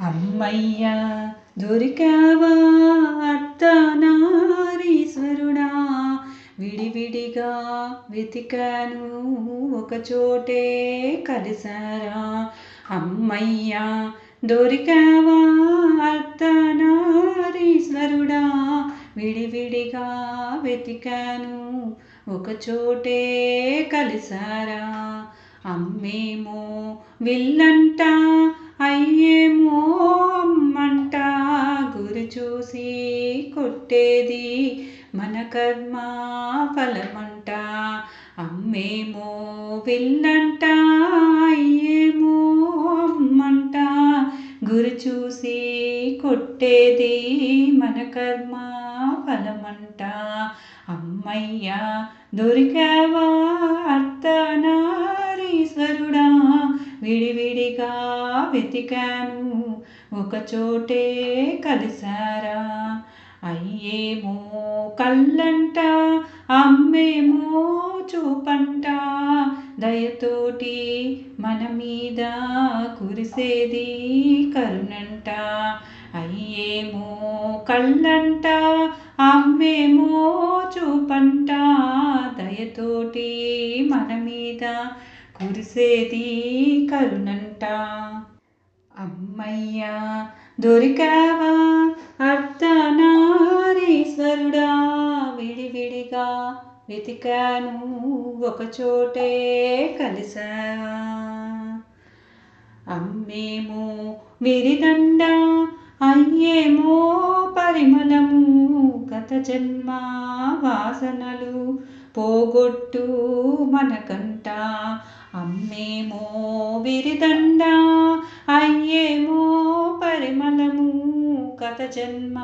అమ్మయ్యా దొరికావా అర్ధనారీశ్వరుడా విడివిడిగా వెతికాను ఒక చోటే కలిసారా? అమ్మయ్యా దొరికావా అర్ధనారీశ్వరుడా విడివిడిగా వెతికాను ఒక చోటే కలిసారా? అమ్మేమో విల్లంట అయ్యే చూసి కొట్టేది మన కర్మ ఫలమంట. అమ్మేమో విల్లంట అయ్యేమో అమ్మంట. గురి చూసి కొట్టేది మన కర్మ ఫలమంట. అమ్మయ్యా దొరికావా అర్ధనారీశ్వరుడా? విడివిడిగా వెతికాను ఒక చోటే కలిసారా? అయ్యేమో కళ్ళంట అమ్మేమో చూపంట. దయతోటి మన మీద కురిసేది కరుణంట. అయ్యేమో కళ్ళంట అమ్మేమో చూపంట. దయతోటి మన మీద కురిసేది కరుణంట. అమ్మయ్యా దొరికావా? అర్ధనారీశ్వరుడా విడివిడిగా వెతికాను ఒకచోటే కలిసా అమ్మేమో విరిదండ అయ్యేమో పరిమళము గత జన్మ వాసనలు పోగొట్టు మనకంట. అమ్మేమో విరిదండా అయ్యేమో పరిమళము గత జన్మ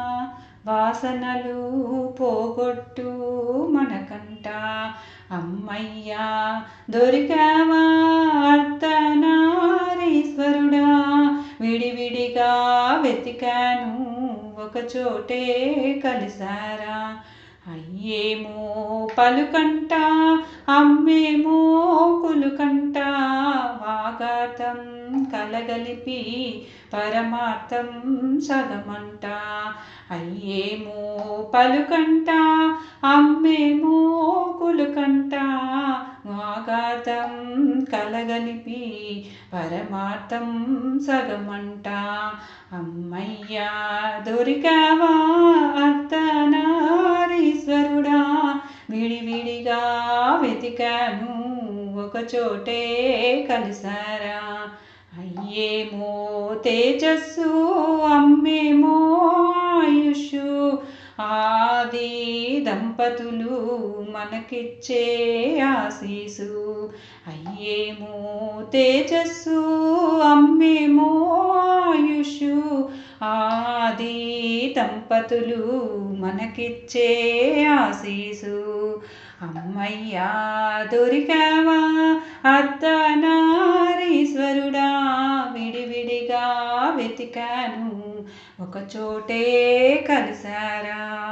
వాసనలు పోగొట్టు మనకంట. అమ్మయ్యా దొరికావా అర్ధనారీశ్వరుడా? విడివిడిగా వెతికాను ఒక చోటే కలిసారా? అయ్యేమో పలుకంట అమ్మేమో కులుకంట. వాగాతం కలగలిపి పరమార్థం సగమంట. అయ్యేమో పలుకంట అమ్మేమో కులుకంట. వాగాతం కలగలిపి పరమార్థం సగమంట. అమ్మయ్యా దొరికావా అత్తనా అర్ధనారీశ్వరుడా విడివిడిగా వెతికాను. ఒకచోటే కలిసారా? అయ్యేమో తేజస్సు అమ్మేమో ఆయుష్ ఆది దంపతులు మనకిచ్చే ఆశీసు. అయ్యేమో తేజస్సు దంపతులు మనకిచ్చే ఆశీసు. అమ్మయ్యా దొరికావా? అర్ధనారీశ్వరుడా విడివిడిగా వెతికాను. ఒక చోటే కలిసారా